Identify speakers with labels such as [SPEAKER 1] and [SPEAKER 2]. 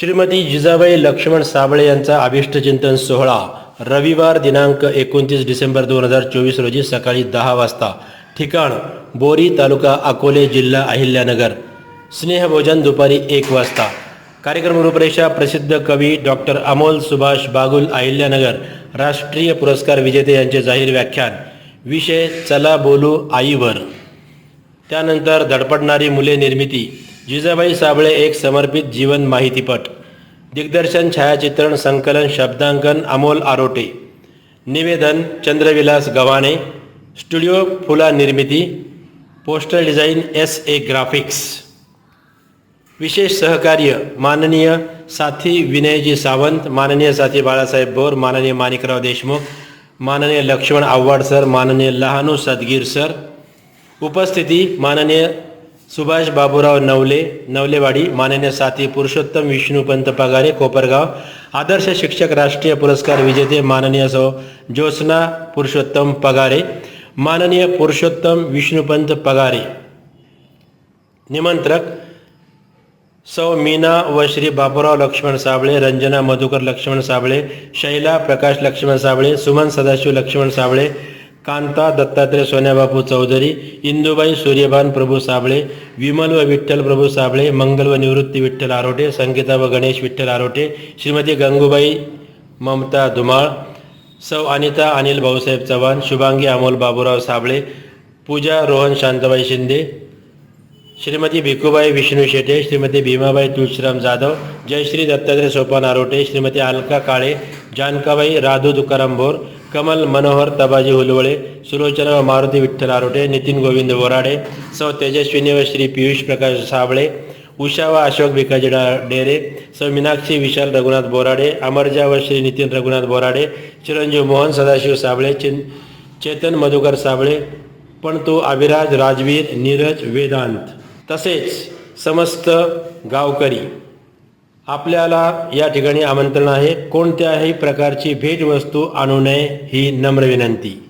[SPEAKER 1] श्रीमती जिजाबाई लक्ष्मण साबळे यांचा अभिष्टचिंतन सोहळा रविवार दिनांक एकोणतीस डिसेंबर दोन हजार चोवीस रोजी सकाळी दहा वाजता. ठिकाण बोरी तालुका अकोले जिल्हा अहिल्यानगर. स्नेहभोजन दुपारी एक वाजता. कार्यक्रम रूपरेषा प्रसिद्ध कवी डॉक्टर अमोल सुभाष बागुल अहिल्यानगर. राष्ट्रीय पुरस्कार विजेते यांचे जाहीर व्याख्यान. विषय चला बोलू आईवर. त्यानंतर धडपडणारी मुले निर्मिती. जिजाबाई साबळे एक समर्पित जीवन माहितीपट दिग्दर्शन छायाचित्रण संकलन शब्दांकन अमोल आरोटे. निवेदन चंद्रविलास गव्हाणे. स्टुडिओ फुला निर्मिती. Poster design S A graphics. विशेष सहकार्य माननीय साथी विनयजी सावंत माननीय साथी बाळासाहेब बोर माननीय माणिकराव देशमुख माननीय लक्ष्मण आव्हाड सर माननीय लहानू सदगीर सर. उपस्थिती माननीय सुभाष बाबूराव नवले नवलेवाडी माननीय साथी पुरुषोत्तम विष्णुपंत पगारे कोपरगाव. आदर्श शिक्षक राष्ट्रीय पुरस्कार विजेते माननीय सौ ज्योत्स्ना पुरुषोत्तम पगारे माननीय पुरुषोत्तम विष्णुपंत पगारे. निमंत्रक सौ मीना व श्री बापूराव लक्ष्मण साबळे रंजना मधुकर लक्ष्मण साबळे शैला प्रकाश लक्ष्मण साबळे सुमन सदाशिव लक्ष्मण साबळे कांता दत्तात्रय सोन्याबापू चौधरी इंदुबाई सूर्यभान प्रभू साबळे विमल व विठ्ठल प्रभू साबळे मंगल व निवृत्ती विठ्ठल आरोटे संगीता व गणेश विठ्ठल आरोटे श्रीमती गंगूबाई ममता धुमाळ सौ अनिता अनिल भाऊसाहेब चव्हाण शुभांगी अमोल बाबूराव साबळे पूजा रोहन शांताबाई शिंदे श्रीमती भिकूबाई विष्णू शेटे श्रीमती भीमाबाई तुळशीराम जाधव जयश्री दत्तात्रय सोपान आरोटे श्रीमती अलका काळे जानकाबाई राधू तुकाराम भोर कमल मनोहर तबाजी हुलवळे सुलोचना व मारुती विठ्ठल आरोटे नितीन गोविंद बोराडे सौ तेजस्विनी व श्री पियुष प्रकाश साबळे उषा व अशोक भिकाजी डेरे सौ मीनाक्षी विशाल रघुनाथ बोराडे अमरजा व श्री नितीन रघुनाथ बोराडे चिरंजीव मोहन सदाशिव साबळे चिन चेतन मधुकर साबळे पण तो अभिराज राजवीर नीरज वेदांत. तसेच समस्त गावकरी आपल्याला या ठिकाणी आमंत्रण आहे. कोणत्याही प्रकारची भेटवस्तू आणू नये ही नम्र विनंती.